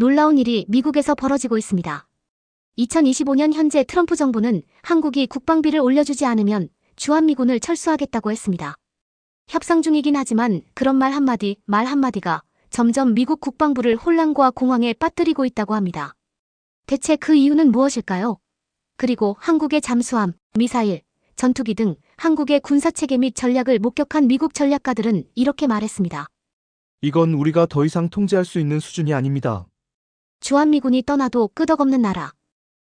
놀라운 일이 미국에서 벌어지고 있습니다. 2025년 현재 트럼프 정부는 한국이 국방비를 올려주지 않으면 주한미군을 철수하겠다고 했습니다. 협상 중이긴 하지만 그런 말 한마디, 말 한마디가 점점 미국 국방부를 혼란과 공황에 빠뜨리고 있다고 합니다. 대체 그 이유는 무엇일까요? 그리고 한국의 잠수함, 미사일, 전투기 등 한국의 군사체계 및 전략을 목격한 미국 전략가들은 이렇게 말했습니다. 이건 우리가 더 이상 통제할 수 있는 수준이 아닙니다. 주한미군이 떠나도 끄덕없는 나라.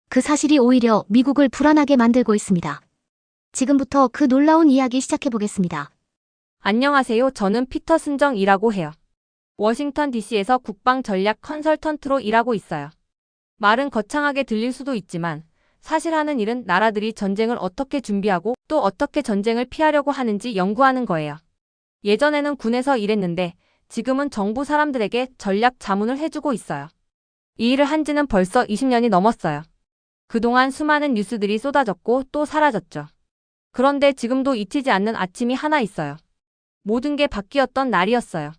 그 사실이 오히려 미국을 불안하게 만들고 있습니다. 지금부터 그 놀라운 이야기 시작해보겠습니다. 안녕하세요. 저는 피터 순정이라고 해요. 워싱턴 DC에서 국방 전략 컨설턴트로 일하고 있어요. 말은 거창하게 들릴 수도 있지만 사실 하는 일은 나라들이 전쟁을 어떻게 준비하고 또 어떻게 전쟁을 피하려고 하는지 연구하는 거예요. 예전에는 군에서 일했는데 지금은 정부 사람들에게 전략 자문을 해주고 있어요. 이 일을 한 지는 벌써 20년이 넘었어요. 그동안 수많은 뉴스들이 쏟아졌고 또 사라졌죠. 그런데 지금도 잊히지 않는 아침이 하나 있어요. 모든 게 바뀌었던 날이었어요.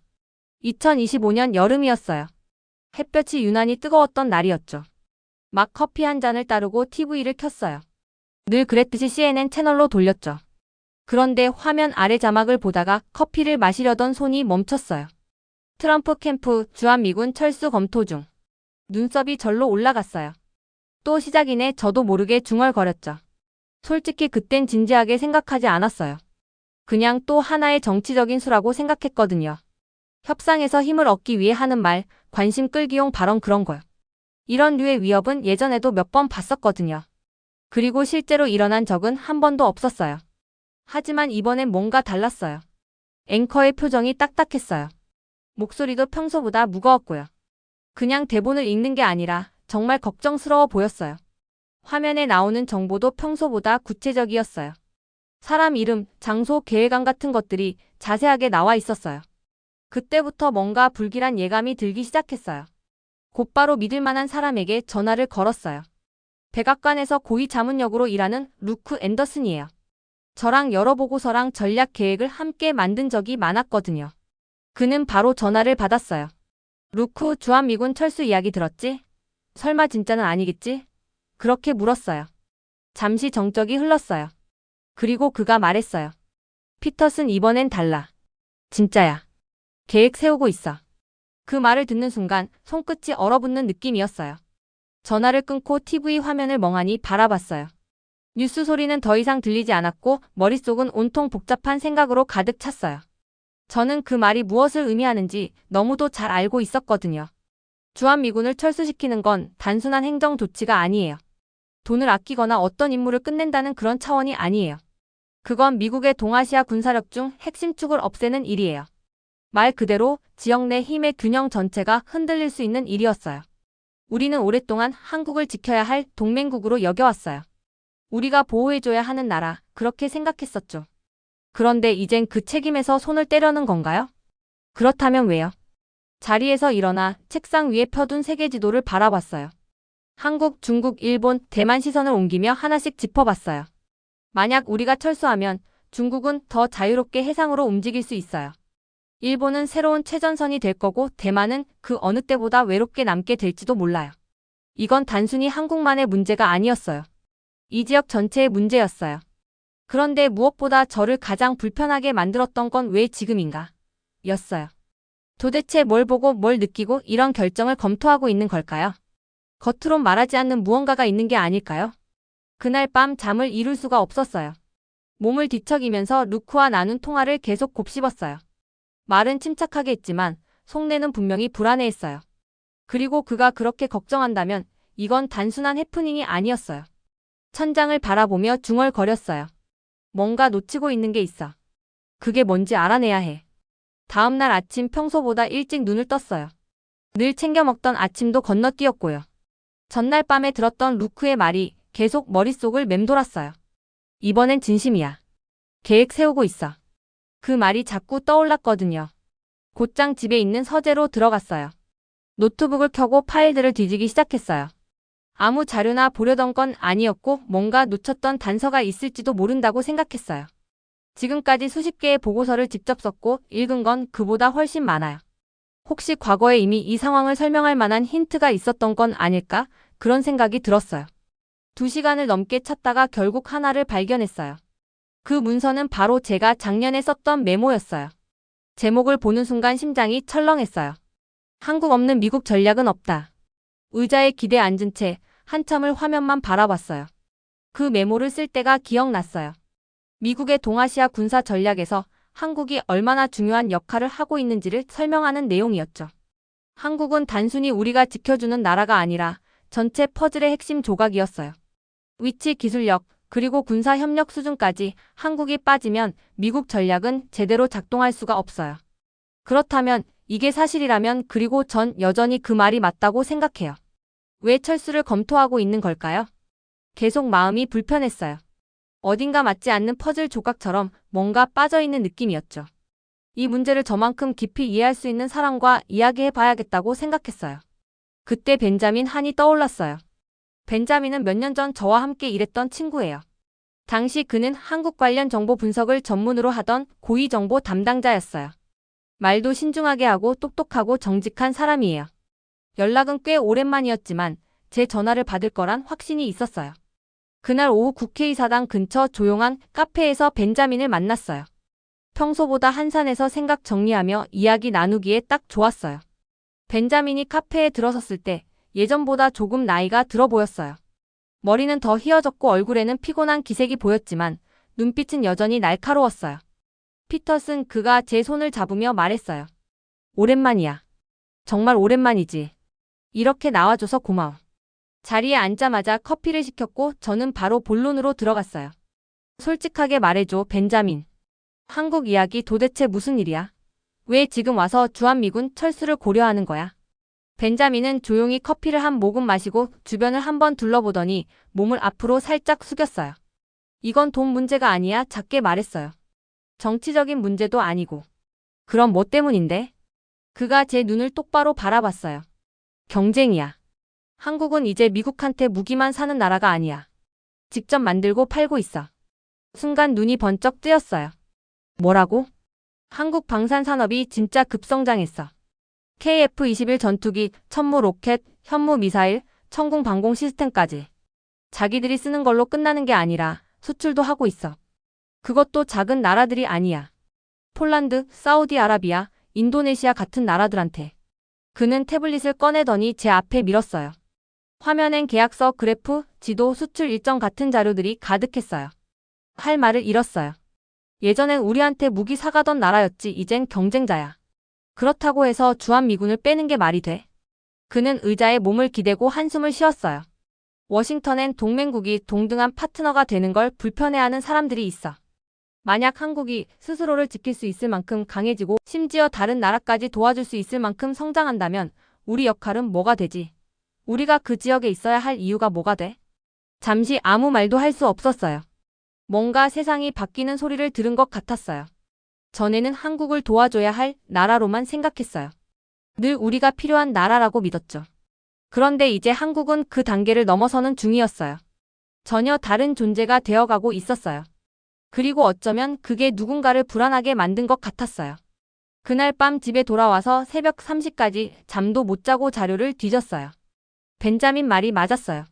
2025년 여름이었어요. 햇볕이 유난히 뜨거웠던 날이었죠. 막 커피 한 잔을 따르고 TV를 켰어요. 늘 그랬듯이 CNN 채널로 돌렸죠. 그런데 화면 아래 자막을 보다가 커피를 마시려던 손이 멈췄어요. 트럼프 캠프 주한미군 철수 검토 중. 눈썹이 절로 올라갔어요. 또 시작이네 저도 모르게 중얼거렸죠. 솔직히 그땐 진지하게 생각하지 않았어요. 그냥 또 하나의 정치적인 수라고 생각했거든요. 협상에서 힘을 얻기 위해 하는 말, 관심 끌기용 발언 그런 거요. 이런 류의 위협은 예전에도 몇 번 봤었거든요. 그리고 실제로 일어난 적은 한 번도 없었어요. 하지만 이번엔 뭔가 달랐어요. 앵커의 표정이 딱딱했어요. 목소리도 평소보다 무거웠고요. 그냥 대본을 읽는 게 아니라 정말 걱정스러워 보였어요. 화면에 나오는 정보도 평소보다 구체적이었어요. 사람 이름, 장소, 계획안 같은 것들이 자세하게 나와 있었어요. 그때부터 뭔가 불길한 예감이 들기 시작했어요. 곧바로 믿을 만한 사람에게 전화를 걸었어요. 백악관에서 고위 자문역으로 일하는 루크 앤더슨이에요. 저랑 여러 보고서랑 전략 계획을 함께 만든 적이 많았거든요. 그는 바로 전화를 받았어요. 루크 주한미군 철수 이야기 들었지? 설마 진짜는 아니겠지? 그렇게 물었어요. 잠시 정적이 흘렀어요. 그리고 그가 말했어요. 피터슨 이번엔 달라. 진짜야. 계획 세우고 있어. 그 말을 듣는 순간 손끝이 얼어붙는 느낌이었어요. 전화를 끊고 TV 화면을 멍하니 바라봤어요. 뉴스 소리는 더 이상 들리지 않았고 머릿속은 온통 복잡한 생각으로 가득 찼어요. 저는 그 말이 무엇을 의미하는지 너무도 잘 알고 있었거든요. 주한미군을 철수시키는 건 단순한 행정 조치가 아니에요. 돈을 아끼거나 어떤 임무를 끝낸다는 그런 차원이 아니에요. 그건 미국의 동아시아 군사력 중 핵심 축을 없애는 일이에요. 말 그대로 지역 내 힘의 균형 전체가 흔들릴 수 있는 일이었어요. 우리는 오랫동안 한국을 지켜야 할 동맹국으로 여겨왔어요. 우리가 보호해줘야 하는 나라, 그렇게 생각했었죠. 그런데 이젠 그 책임에서 손을 떼려는 건가요? 그렇다면 왜요? 자리에서 일어나 책상 위에 펴둔 세계 지도를 바라봤어요. 한국, 중국, 일본, 대만 시선을 옮기며 하나씩 짚어봤어요. 만약 우리가 철수하면 중국은 더 자유롭게 해상으로 움직일 수 있어요. 일본은 새로운 최전선이 될 거고 대만은 그 어느 때보다 외롭게 남게 될지도 몰라요. 이건 단순히 한국만의 문제가 아니었어요. 이 지역 전체의 문제였어요. 그런데 무엇보다 저를 가장 불편하게 만들었던 건 왜 지금인가? 였어요. 도대체 뭘 보고 뭘 느끼고 이런 결정을 검토하고 있는 걸까요? 겉으론 말하지 않는 무언가가 있는 게 아닐까요? 그날 밤 잠을 이룰 수가 없었어요. 몸을 뒤척이면서 루크와 나눈 통화를 계속 곱씹었어요. 말은 침착하게 했지만 속내는 분명히 불안해했어요. 그리고 그가 그렇게 걱정한다면 이건 단순한 해프닝이 아니었어요. 천장을 바라보며 중얼거렸어요. 뭔가 놓치고 있는 게 있어. 그게 뭔지 알아내야 해. 다음 날 아침 평소보다 일찍 눈을 떴어요. 늘 챙겨 먹던 아침도 건너뛰었고요. 전날 밤에 들었던 루크의 말이 계속 머릿속을 맴돌았어요. 이번엔 진심이야. 계획 세우고 있어. 그 말이 자꾸 떠올랐거든요. 곧장 집에 있는 서재로 들어갔어요. 노트북을 켜고 파일들을 뒤지기 시작했어요. 아무 자료나 보려던 건 아니었고 뭔가 놓쳤던 단서가 있을지도 모른다고 생각했어요. 지금까지 수십 개의 보고서를 직접 썼고 읽은 건 그보다 훨씬 많아요. 혹시 과거에 이미 이 상황을 설명할 만한 힌트가 있었던 건 아닐까? 그런 생각이 들었어요. 두 시간을 넘게 찾다가 결국 하나를 발견했어요. 그 문서는 바로 제가 작년에 썼던 메모였어요. 제목을 보는 순간 심장이 철렁했어요. 한국 없는 미국 전략은 없다. 의자에 기대 앉은 채 한참을 화면만 바라봤어요. 그 메모를 쓸 때가 기억났어요. 미국의 동아시아 군사 전략에서 한국이 얼마나 중요한 역할을 하고 있는지를 설명하는 내용이었죠. 한국은 단순히 우리가 지켜주는 나라가 아니라 전체 퍼즐의 핵심 조각이었어요. 위치 기술력, 그리고 군사 협력 수준까지 한국이 빠지면 미국 전략은 제대로 작동할 수가 없어요. 그렇다면 이게 사실이라면 그리고 전 여전히 그 말이 맞다고 생각해요. 왜 철수를 검토하고 있는 걸까요? 계속 마음이 불편했어요. 어딘가 맞지 않는 퍼즐 조각처럼 뭔가 빠져있는 느낌이었죠. 이 문제를 저만큼 깊이 이해할 수 있는 사람과 이야기해 봐야겠다고 생각했어요. 그때 벤자민 한이 떠올랐어요. 벤자민은 몇 년 전 저와 함께 일했던 친구예요. 당시 그는 한국 관련 정보 분석을 전문으로 하던 고위 정보 담당자였어요. 말도 신중하게 하고 똑똑하고 정직한 사람이에요. 연락은 꽤 오랜만이었지만 제 전화를 받을 거란 확신이 있었어요. 그날 오후 국회의사당 근처 조용한 카페에서 벤자민을 만났어요. 평소보다 한산해서 생각 정리하며 이야기 나누기에 딱 좋았어요. 벤자민이 카페에 들어섰을 때 예전보다 조금 나이가 들어 보였어요. 머리는 더 휘어졌고 얼굴에는 피곤한 기색이 보였지만 눈빛은 여전히 날카로웠어요. 피터슨 그가 제 손을 잡으며 말했어요. 오랜만이야. 정말 오랜만이지. 이렇게 나와줘서 고마워. 자리에 앉자마자 커피를 시켰고 저는 바로 본론으로 들어갔어요. 솔직하게 말해줘, 벤자민. 한국 이야기 도대체 무슨 일이야? 왜 지금 와서 주한미군 철수를 고려하는 거야? 벤자민은 조용히 커피를 한 모금 마시고 주변을 한번 둘러보더니 몸을 앞으로 살짝 숙였어요. 이건 돈 문제가 아니야, 작게 말했어요. 정치적인 문제도 아니고. 그럼 뭐 때문인데? 그가 제 눈을 똑바로 바라봤어요. 경쟁이야. 한국은 이제 미국한테 무기만 사는 나라가 아니야. 직접 만들고 팔고 있어. 순간 눈이 번쩍 뜨였어요. 뭐라고? 한국 방산 산업이 진짜 급성장했어. KF-21 전투기, 천무 로켓, 현무 미사일, 천궁 방공 시스템까지. 자기들이 쓰는 걸로 끝나는 게 아니라 수출도 하고 있어. 그것도 작은 나라들이 아니야. 폴란드, 사우디아라비아, 인도네시아 같은 나라들한테. 그는 태블릿을 꺼내더니 제 앞에 밀었어요. 화면엔 계약서, 그래프, 지도, 수출 일정 같은 자료들이 가득했어요. 할 말을 잃었어요. 예전엔 우리한테 무기 사가던 나라였지 이젠 경쟁자야. 그렇다고 해서 주한미군을 빼는 게 말이 돼? 그는 의자에 몸을 기대고 한숨을 쉬었어요. 워싱턴엔 동맹국이 동등한 파트너가 되는 걸 불편해하는 사람들이 있어. 만약 한국이 스스로를 지킬 수 있을 만큼 강해지고 심지어 다른 나라까지 도와줄 수 있을 만큼 성장한다면 우리 역할은 뭐가 되지? 우리가 그 지역에 있어야 할 이유가 뭐가 돼? 잠시 아무 말도 할 수 없었어요. 뭔가 세상이 바뀌는 소리를 들은 것 같았어요. 전에는 한국을 도와줘야 할 나라로만 생각했어요. 늘 우리가 필요한 나라라고 믿었죠. 그런데 이제 한국은 그 단계를 넘어서는 중이었어요. 전혀 다른 존재가 되어가고 있었어요. 그리고 어쩌면 그게 누군가를 불안하게 만든 것 같았어요. 그날 밤 집에 돌아와서 새벽 3시까지 잠도 못 자고 자료를 뒤졌어요. 벤자민 말이 맞았어요.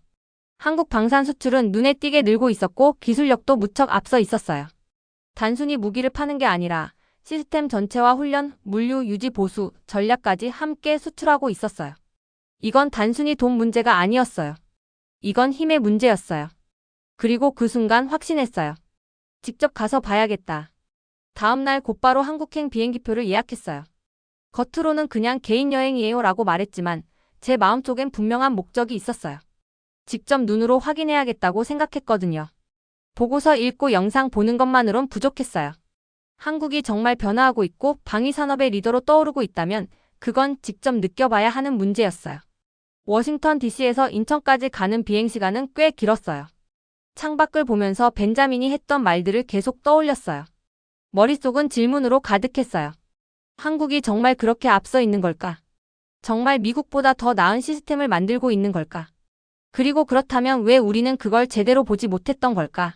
한국 방산 수출은 눈에 띄게 늘고 있었고 기술력도 무척 앞서 있었어요. 단순히 무기를 파는 게 아니라 시스템 전체와 훈련, 물류, 유지, 보수, 전략까지 함께 수출하고 있었어요. 이건 단순히 돈 문제가 아니었어요. 이건 힘의 문제였어요. 그리고 그 순간 확신했어요. 직접 가서 봐야겠다. 다음날 곧바로 한국행 비행기표를 예약했어요. 겉으로는 그냥 개인 여행이에요 라고 말했지만 제 마음속엔 분명한 목적이 있었어요. 직접 눈으로 확인해야겠다고 생각했거든요. 보고서 읽고 영상 보는 것만으론 부족했어요. 한국이 정말 변화하고 있고 방위산업의 리더로 떠오르고 있다면 그건 직접 느껴봐야 하는 문제였어요. 워싱턴 DC에서 인천까지 가는 비행시간은 꽤 길었어요. 창밖을 보면서 벤자민이 했던 말들을 계속 떠올렸어요. 머릿속은 질문으로 가득했어요. 한국이 정말 그렇게 앞서 있는 걸까? 정말 미국보다 더 나은 시스템을 만들고 있는 걸까? 그리고 그렇다면 왜 우리는 그걸 제대로 보지 못했던 걸까?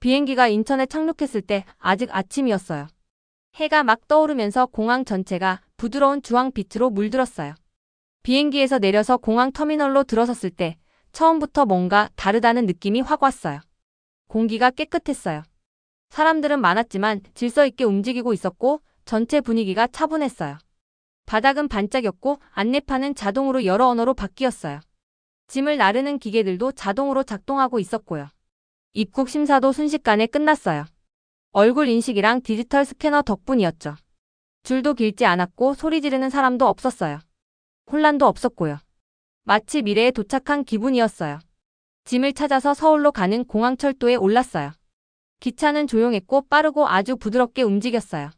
비행기가 인천에 착륙했을 때 아직 아침이었어요. 해가 막 떠오르면서 공항 전체가 부드러운 주황빛으로 물들었어요. 비행기에서 내려서 공항 터미널로 들어섰을 때 처음부터 뭔가 다르다는 느낌이 확 왔어요. 공기가 깨끗했어요. 사람들은 많았지만 질서 있게 움직이고 있었고 전체 분위기가 차분했어요. 바닥은 반짝였고 안내판은 자동으로 여러 언어로 바뀌었어요. 짐을 나르는 기계들도 자동으로 작동하고 있었고요. 입국 심사도 순식간에 끝났어요. 얼굴 인식이랑 디지털 스캐너 덕분이었죠. 줄도 길지 않았고 소리 지르는 사람도 없었어요. 혼란도 없었고요. 마치 미래에 도착한 기분이었어요. 짐을 찾아서 서울로 가는 공항철도에 올랐어요. 기차는 조용했고 빠르고 아주 부드럽게 움직였어요.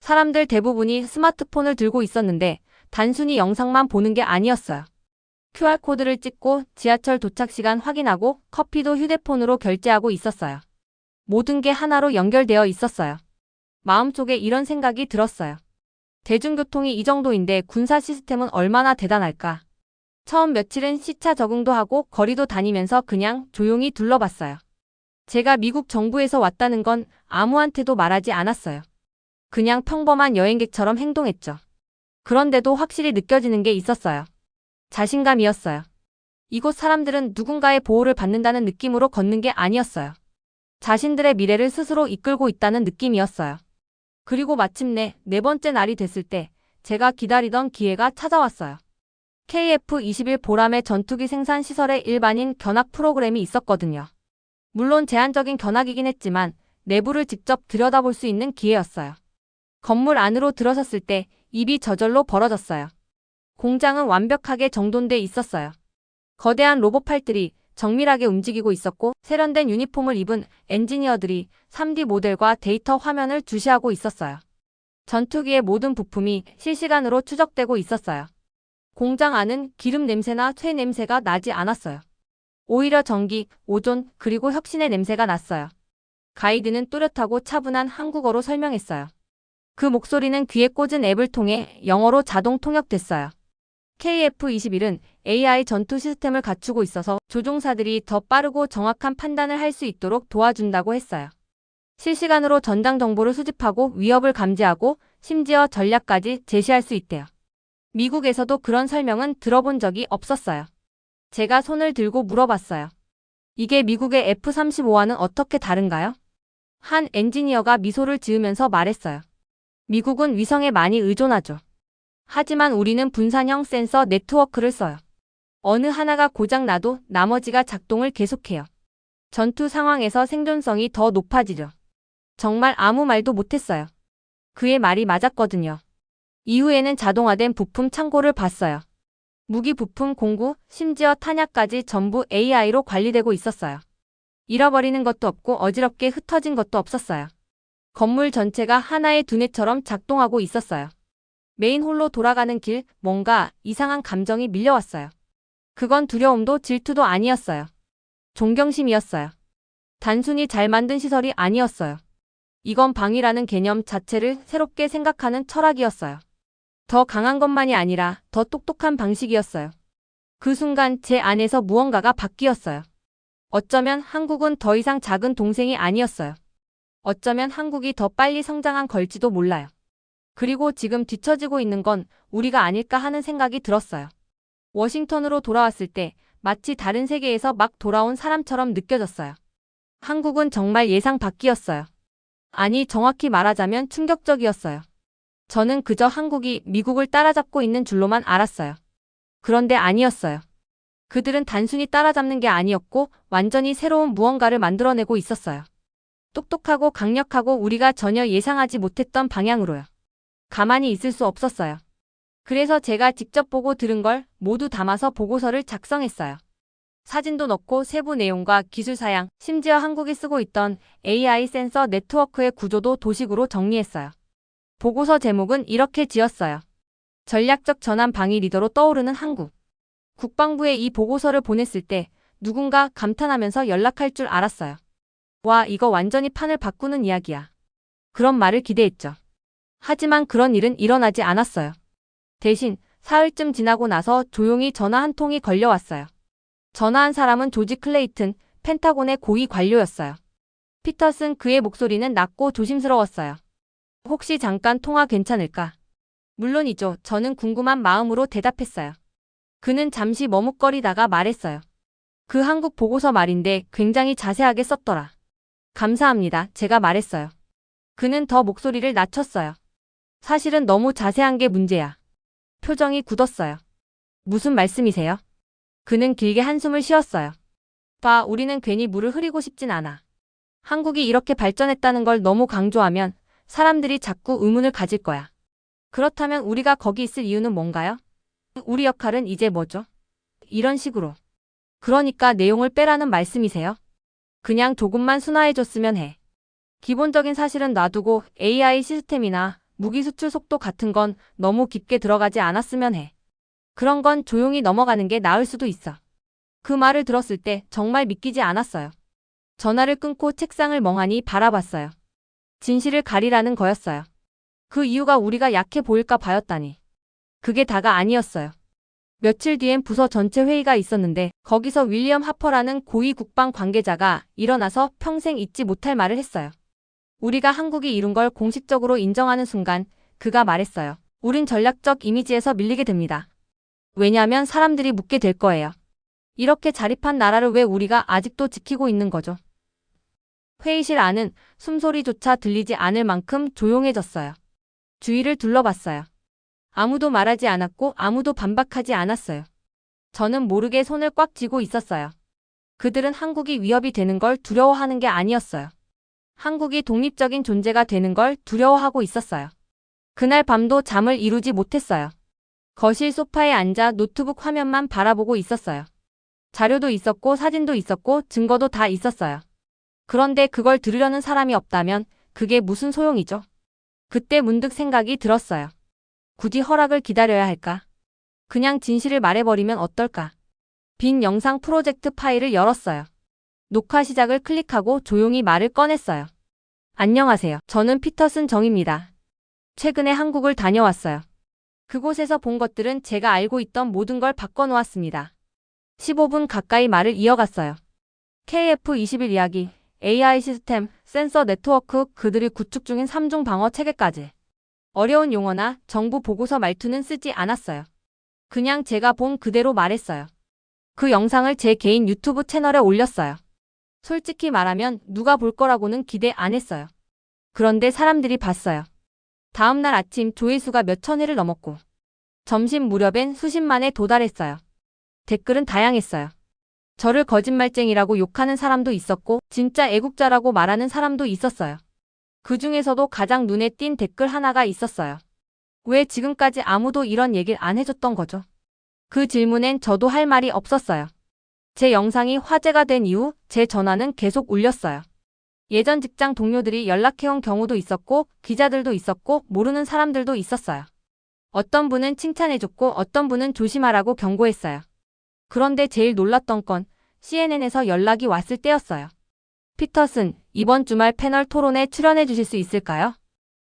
사람들 대부분이 스마트폰을 들고 있었는데 단순히 영상만 보는 게 아니었어요. QR코드를 찍고 지하철 도착 시간 확인하고 커피도 휴대폰으로 결제하고 있었어요. 모든 게 하나로 연결되어 있었어요. 마음속에 이런 생각이 들었어요. 대중교통이 이 정도인데 군사 시스템은 얼마나 대단할까? 처음 며칠은 시차 적응도 하고 거리도 다니면서 그냥 조용히 둘러봤어요. 제가 미국 정부에서 왔다는 건 아무한테도 말하지 않았어요. 그냥 평범한 여행객처럼 행동했죠. 그런데도 확실히 느껴지는 게 있었어요. 자신감이었어요. 이곳 사람들은 누군가의 보호를 받는다는 느낌으로 걷는 게 아니었어요. 자신들의 미래를 스스로 이끌고 있다는 느낌이었어요. 그리고 마침내 네 번째 날이 됐을 때 제가 기다리던 기회가 찾아왔어요. KF-21 보람의 전투기 생산 시설에 일반인 견학 프로그램이 있었거든요. 물론 제한적인 견학이긴 했지만 내부를 직접 들여다볼 수 있는 기회였어요. 건물 안으로 들어섰을 때 입이 저절로 벌어졌어요. 공장은 완벽하게 정돈돼 있었어요. 거대한 로봇팔들이 정밀하게 움직이고 있었고 세련된 유니폼을 입은 엔지니어들이 3D 모델과 데이터 화면을 주시하고 있었어요. 전투기의 모든 부품이 실시간으로 추적되고 있었어요. 공장 안은 기름 냄새나 쇠 냄새가 나지 않았어요. 오히려 전기, 오존, 그리고 혁신의 냄새가 났어요. 가이드는 또렷하고 차분한 한국어로 설명했어요. 그 목소리는 귀에 꽂은 앱을 통해 영어로 자동 통역됐어요. KF-21은 AI 전투 시스템을 갖추고 있어서 조종사들이 더 빠르고 정확한 판단을 할 수 있도록 도와준다고 했어요. 실시간으로 전장 정보를 수집하고 위협을 감지하고 심지어 전략까지 제시할 수 있대요. 미국에서도 그런 설명은 들어본 적이 없었어요. 제가 손을 들고 물어봤어요. 이게 미국의 F-35와는 어떻게 다른가요? 한 엔지니어가 미소를 지으면서 말했어요. 미국은 위성에 많이 의존하죠. 하지만 우리는 분산형 센서 네트워크를 써요. 어느 하나가 고장 나도 나머지가 작동을 계속해요. 전투 상황에서 생존성이 더 높아지죠. 정말 아무 말도 못했어요. 그의 말이 맞았거든요. 이후에는 자동화된 부품 창고를 봤어요. 무기 부품 공구, 심지어 탄약까지 전부 AI로 관리되고 있었어요. 잃어버리는 것도 없고 어지럽게 흩어진 것도 없었어요. 건물 전체가 하나의 두뇌처럼 작동하고 있었어요. 메인 홀로 돌아가는 길, 뭔가 이상한 감정이 밀려왔어요. 그건 두려움도 질투도 아니었어요. 존경심이었어요. 단순히 잘 만든 시설이 아니었어요. 이건 방위라는 개념 자체를 새롭게 생각하는 철학이었어요. 더 강한 것만이 아니라 더 똑똑한 방식이었어요. 그 순간 제 안에서 무언가가 바뀌었어요. 어쩌면 한국은 더 이상 작은 동생이 아니었어요. 어쩌면 한국이 더 빨리 성장한 걸지도 몰라요. 그리고 지금 뒤처지고 있는 건 우리가 아닐까 하는 생각이 들었어요. 워싱턴으로 돌아왔을 때 마치 다른 세계에서 막 돌아온 사람처럼 느껴졌어요. 한국은 정말 예상 밖이었어요. 아니, 정확히 말하자면 충격적이었어요. 저는 그저 한국이 미국을 따라잡고 있는 줄로만 알았어요. 그런데 아니었어요. 그들은 단순히 따라잡는 게 아니었고 완전히 새로운 무언가를 만들어내고 있었어요. 똑똑하고 강력하고 우리가 전혀 예상하지 못했던 방향으로요. 가만히 있을 수 없었어요. 그래서 제가 직접 보고 들은 걸 모두 담아서 보고서를 작성했어요. 사진도 넣고 세부 내용과 기술 사양, 심지어 한국이 쓰고 있던 AI 센서 네트워크의 구조도 도식으로 정리했어요. 보고서 제목은 이렇게 지었어요. 전략적 전환 방위 리더로 떠오르는 한국. 국방부에 이 보고서를 보냈을 때 누군가 감탄하면서 연락할 줄 알았어요. 와, 이거 완전히 판을 바꾸는 이야기야. 그런 말을 기대했죠. 하지만 그런 일은 일어나지 않았어요. 대신 사흘쯤 지나고 나서 조용히 전화 한 통이 걸려왔어요. 전화한 사람은 조지 클레이튼, 펜타곤의 고위 관료였어요. 피터슨 그의 목소리는 낮고 조심스러웠어요. 혹시 잠깐 통화 괜찮을까? 물론이죠. 저는 궁금한 마음으로 대답했어요. 그는 잠시 머뭇거리다가 말했어요. 그 한국 보고서 말인데 굉장히 자세하게 썼더라. 감사합니다. 제가 말했어요. 그는 더 목소리를 낮췄어요. 사실은 너무 자세한 게 문제야. 표정이 굳었어요. 무슨 말씀이세요? 그는 길게 한숨을 쉬었어요. 봐, 우리는 괜히 물을 흐리고 싶진 않아. 한국이 이렇게 발전했다는 걸 너무 강조하면 사람들이 자꾸 의문을 가질 거야. 그렇다면 우리가 거기 있을 이유는 뭔가요? 우리 역할은 이제 뭐죠? 이런 식으로. 그러니까 내용을 빼라는 말씀이세요? 그냥 조금만 순화해줬으면 해. 기본적인 사실은 놔두고 AI 시스템이나 무기 수출 속도 같은 건 너무 깊게 들어가지 않았으면 해. 그런 건 조용히 넘어가는 게 나을 수도 있어. 그 말을 들었을 때 정말 믿기지 않았어요. 전화를 끊고 책상을 멍하니 바라봤어요. 진실을 가리라는 거였어요. 그 이유가 우리가 약해 보일까 봐였다니. 그게 다가 아니었어요. 며칠 뒤엔 부서 전체 회의가 있었는데 거기서 윌리엄 하퍼라는 고위 국방 관계자가 일어나서 평생 잊지 못할 말을 했어요. 우리가 한국이 이룬 걸 공식적으로 인정하는 순간 그가 말했어요. 우린 전략적 이미지에서 밀리게 됩니다. 왜냐하면 사람들이 묻게 될 거예요. 이렇게 자립한 나라를 왜 우리가 아직도 지키고 있는 거죠? 회의실 안은 숨소리조차 들리지 않을 만큼 조용해졌어요. 주위를 둘러봤어요. 아무도 말하지 않았고 아무도 반박하지 않았어요. 저는 모르게 손을 꽉 쥐고 있었어요. 그들은 한국이 위협이 되는 걸 두려워하는 게 아니었어요. 한국이 독립적인 존재가 되는 걸 두려워하고 있었어요. 그날 밤도 잠을 이루지 못했어요. 거실 소파에 앉아 노트북 화면만 바라보고 있었어요. 자료도 있었고 사진도 있었고 증거도 다 있었어요. 그런데 그걸 들으려는 사람이 없다면 그게 무슨 소용이죠? 그때 문득 생각이 들었어요. 굳이 허락을 기다려야 할까? 그냥 진실을 말해버리면 어떨까? 빈 영상 프로젝트 파일을 열었어요. 녹화 시작을 클릭하고 조용히 말을 꺼냈어요. 안녕하세요. 저는 피터슨 정입니다. 최근에 한국을 다녀왔어요. 그곳에서 본 것들은 제가 알고 있던 모든 걸 바꿔놓았습니다. 15분 가까이 말을 이어갔어요. KF21 이야기, AI 시스템, 센서 네트워크, 그들이 구축 중인 3중 방어 체계까지. 어려운 용어나 정부 보고서 말투는 쓰지 않았어요. 그냥 제가 본 그대로 말했어요. 그 영상을 제 개인 유튜브 채널에 올렸어요. 솔직히 말하면 누가 볼 거라고는 기대 안 했어요. 그런데 사람들이 봤어요. 다음날 아침 조회수가 몇천 회를 넘었고, 점심 무렵엔 수십만에 도달했어요. 댓글은 다양했어요. 저를 거짓말쟁이라고 욕하는 사람도 있었고, 진짜 애국자라고 말하는 사람도 있었어요. 그 중에서도 가장 눈에 띈 댓글 하나가 있었어요. 왜 지금까지 아무도 이런 얘기를 안 해줬던 거죠? 그 질문엔 저도 할 말이 없었어요. 제 영상이 화제가 된 이후 제 전화는 계속 울렸어요. 예전 직장 동료들이 연락해온 경우도 있었고, 기자들도 있었고, 모르는 사람들도 있었어요. 어떤 분은 칭찬해줬고, 어떤 분은 조심하라고 경고했어요. 그런데 제일 놀랐던 건 CNN에서 연락이 왔을 때였어요. 피터슨, 이번 주말 패널 토론에 출연해 주실 수 있을까요?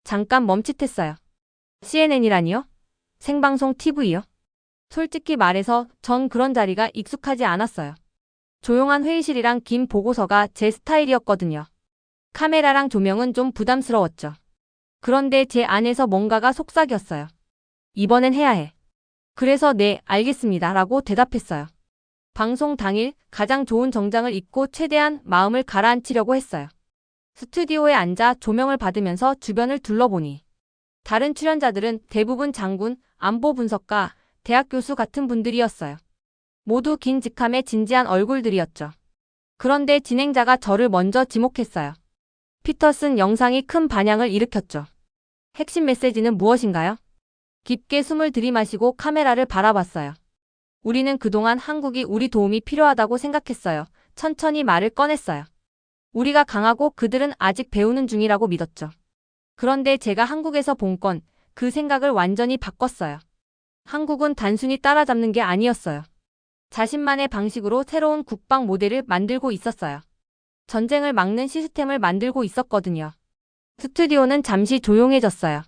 잠깐 멈칫했어요. CNN이라니요? 생방송 TV요? 솔직히 말해서 전 그런 자리가 익숙하지 않았어요. 조용한 회의실이랑 긴 보고서가 제 스타일이었거든요. 카메라랑 조명은 좀 부담스러웠죠. 그런데 제 안에서 뭔가가 속삭였어요. 이번엔 해야 해. 그래서 네, 알겠습니다. 라고 대답했어요. 방송 당일 가장 좋은 정장을 입고 최대한 마음을 가라앉히려고 했어요. 스튜디오에 앉아 조명을 받으면서 주변을 둘러보니 다른 출연자들은 대부분 장군, 안보 분석가, 대학 교수 같은 분들이었어요. 모두 긴 직함의 진지한 얼굴들이었죠. 그런데 진행자가 저를 먼저 지목했어요. 피터슨 영상이 큰 반향을 일으켰죠. 핵심 메시지는 무엇인가요? 깊게 숨을 들이마시고 카메라를 바라봤어요. 우리는 그동안 한국이 우리 도움이 필요하다고 생각했어요. 천천히 말을 꺼냈어요. 우리가 강하고 그들은 아직 배우는 중이라고 믿었죠. 그런데 제가 한국에서 본 건 그 생각을 완전히 바꿨어요. 한국은 단순히 따라잡는 게 아니었어요. 자신만의 방식으로 새로운 국방 모델을 만들고 있었어요. 전쟁을 막는 시스템을 만들고 있었거든요. 스튜디오는 잠시 조용해졌어요.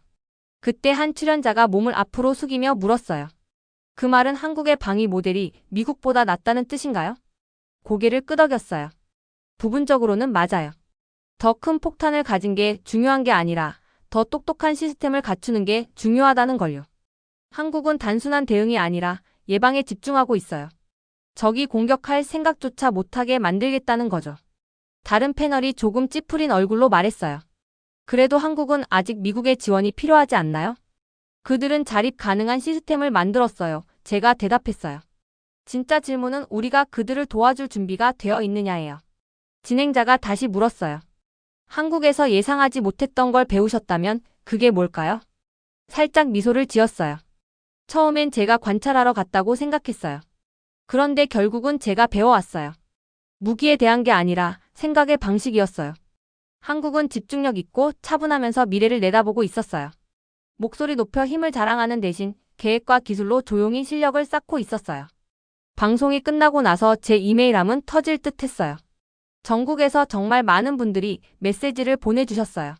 그때 한 출연자가 몸을 앞으로 숙이며 물었어요. 그 말은 한국의 방위 모델이 미국보다 낫다는 뜻인가요? 고개를 끄덕였어요. 부분적으로는 맞아요. 더 큰 폭탄을 가진 게 중요한 게 아니라 더 똑똑한 시스템을 갖추는 게 중요하다는 걸요. 한국은 단순한 대응이 아니라 예방에 집중하고 있어요. 적이 공격할 생각조차 못하게 만들겠다는 거죠. 다른 패널이 조금 찌푸린 얼굴로 말했어요. 그래도 한국은 아직 미국의 지원이 필요하지 않나요? 그들은 자립 가능한 시스템을 만들었어요. 제가 대답했어요. 진짜 질문은 우리가 그들을 도와줄 준비가 되어 있느냐예요. 진행자가 다시 물었어요. 한국에서 예상하지 못했던 걸 배우셨다면 그게 뭘까요? 살짝 미소를 지었어요. 처음엔 제가 관찰하러 갔다고 생각했어요. 그런데 결국은 제가 배워왔어요. 무기에 대한 게 아니라 생각의 방식이었어요. 한국은 집중력 있고 차분하면서 미래를 내다보고 있었어요. 목소리 높여 힘을 자랑하는 대신 계획과 기술로 조용히 실력을 쌓고 있었어요. 방송이 끝나고 나서 제 이메일함은 터질 듯 했어요. 전국에서 정말 많은 분들이 메시지를 보내주셨어요.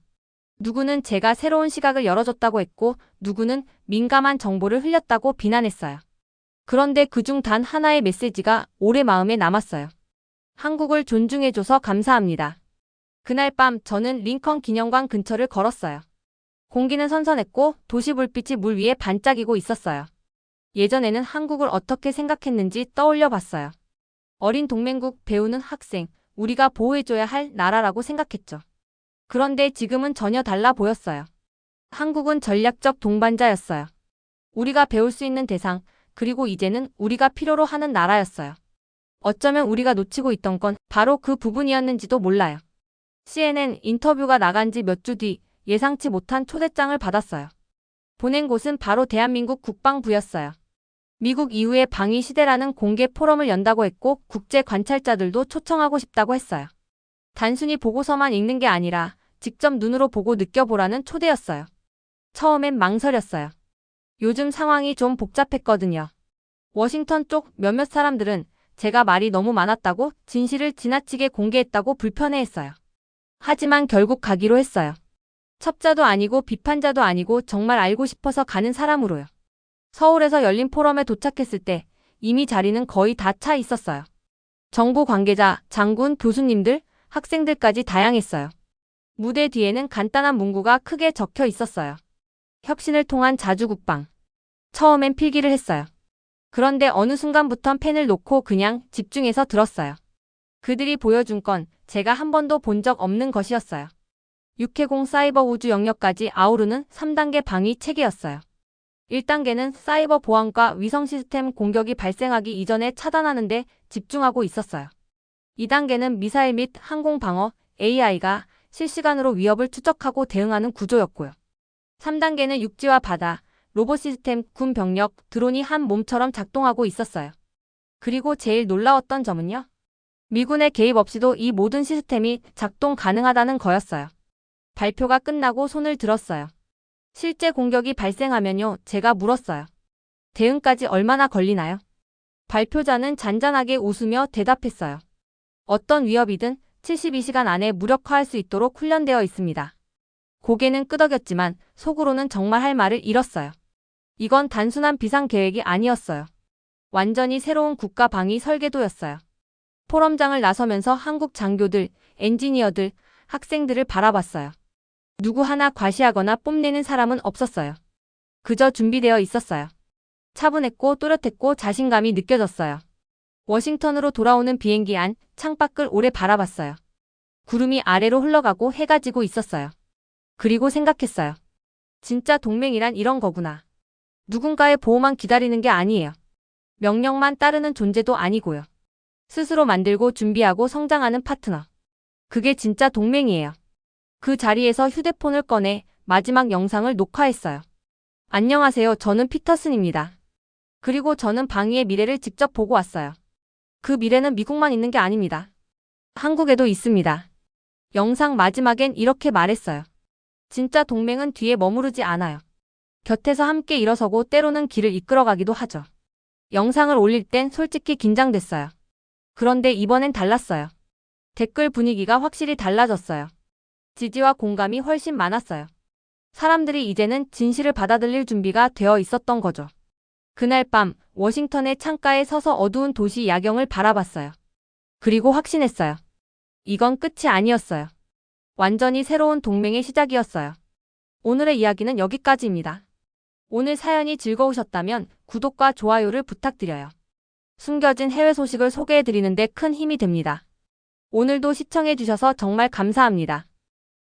누구는 제가 새로운 시각을 열어줬다고 했고, 누구는 민감한 정보를 흘렸다고 비난했어요. 그런데 그중 단 하나의 메시지가 오래 마음에 남았어요. 한국을 존중해줘서 감사합니다. 그날 밤 저는 링컨 기념관 근처를 걸었어요. 공기는 선선했고 도시 불빛이 물 위에 반짝이고 있었어요. 예전에는 한국을 어떻게 생각했는지 떠올려 봤어요. 어린 동맹국 배우는 학생, 우리가 보호해줘야 할 나라라고 생각했죠. 그런데 지금은 전혀 달라 보였어요. 한국은 전략적 동반자였어요. 우리가 배울 수 있는 대상, 그리고 이제는 우리가 필요로 하는 나라였어요. 어쩌면 우리가 놓치고 있던 건 바로 그 부분이었는지도 몰라요. CNN 인터뷰가 나간 지 몇 주 뒤 예상치 못한 초대장을 받았어요. 보낸 곳은 바로 대한민국 국방부였어요. 미국 이후의 방위 시대라는 공개 포럼을 연다고 했고 국제 관찰자들도 초청하고 싶다고 했어요. 단순히 보고서만 읽는 게 아니라 직접 눈으로 보고 느껴보라는 초대였어요. 처음엔 망설였어요. 요즘 상황이 좀 복잡했거든요. 워싱턴 쪽 몇몇 사람들은 제가 말이 너무 많았다고 진실을 지나치게 공개했다고 불편해했어요. 하지만 결국 가기로 했어요. 첩자도 아니고 비판자도 아니고 정말 알고 싶어서 가는 사람으로요. 서울에서 열린 포럼에 도착했을 때 이미 자리는 거의 다 차 있었어요. 정부 관계자, 장군, 교수님들, 학생들까지 다양했어요. 무대 뒤에는 간단한 문구가 크게 적혀 있었어요. 혁신을 통한 자주국방. 처음엔 필기를 했어요. 그런데 어느 순간부턴 펜을 놓고 그냥 집중해서 들었어요. 그들이 보여준 건 제가 한 번도 본 적 없는 것이었어요. 육해공 사이버 우주 영역까지 아우르는 3단계 방위 체계였어요. 1단계는 사이버 보안과 위성 시스템 공격이 발생하기 이전에 차단하는 데 집중하고 있었어요. 2단계는 미사일 및 항공 방어 AI가 실시간으로 위협을 추적하고 대응하는 구조였고요. 3단계는 육지와 바다, 로봇 시스템, 군 병력, 드론이 한 몸처럼 작동하고 있었어요. 그리고 제일 놀라웠던 점은요. 미군의 개입 없이도 이 모든 시스템이 작동 가능하다는 거였어요. 발표가 끝나고 손을 들었어요. 실제 공격이 발생하면요, 제가 물었어요. 대응까지 얼마나 걸리나요? 발표자는 잔잔하게 웃으며 대답했어요. 어떤 위협이든 72시간 안에 무력화할 수 있도록 훈련되어 있습니다. 고개는 끄덕였지만 속으로는 정말 할 말을 잃었어요. 이건 단순한 비상 계획이 아니었어요. 완전히 새로운 국가 방위 설계도였어요. 포럼장을 나서면서 한국 장교들, 엔지니어들, 학생들을 바라봤어요. 누구 하나 과시하거나 뽐내는 사람은 없었어요. 그저 준비되어 있었어요. 차분했고 또렷했고 자신감이 느껴졌어요. 워싱턴으로 돌아오는 비행기 안 창밖을 오래 바라봤어요. 구름이 아래로 흘러가고 해가 지고 있었어요. 그리고 생각했어요. 진짜 동맹이란 이런 거구나. 누군가의 보호만 기다리는 게 아니에요. 명령만 따르는 존재도 아니고요. 스스로 만들고 준비하고 성장하는 파트너. 그게 진짜 동맹이에요. 그 자리에서 휴대폰을 꺼내 마지막 영상을 녹화했어요. 안녕하세요. 저는 피터슨입니다. 그리고 저는 방위의 미래를 직접 보고 왔어요. 그 미래는 미국만 있는 게 아닙니다. 한국에도 있습니다. 영상 마지막엔 이렇게 말했어요. 진짜 동맹은 뒤에 머무르지 않아요. 곁에서 함께 일어서고 때로는 길을 이끌어가기도 하죠. 영상을 올릴 땐 솔직히 긴장됐어요. 그런데 이번엔 달랐어요. 댓글 분위기가 확실히 달라졌어요. 지지와 공감이 훨씬 많았어요. 사람들이 이제는 진실을 받아들일 준비가 되어 있었던 거죠. 그날 밤 워싱턴의 창가에 서서 어두운 도시 야경을 바라봤어요. 그리고 확신했어요. 이건 끝이 아니었어요. 완전히 새로운 동맹의 시작이었어요. 오늘의 이야기는 여기까지입니다. 오늘 사연이 즐거우셨다면 구독과 좋아요를 부탁드려요. 숨겨진 해외 소식을 소개해드리는데 큰 힘이 됩니다. 오늘도 시청해주셔서 정말 감사합니다.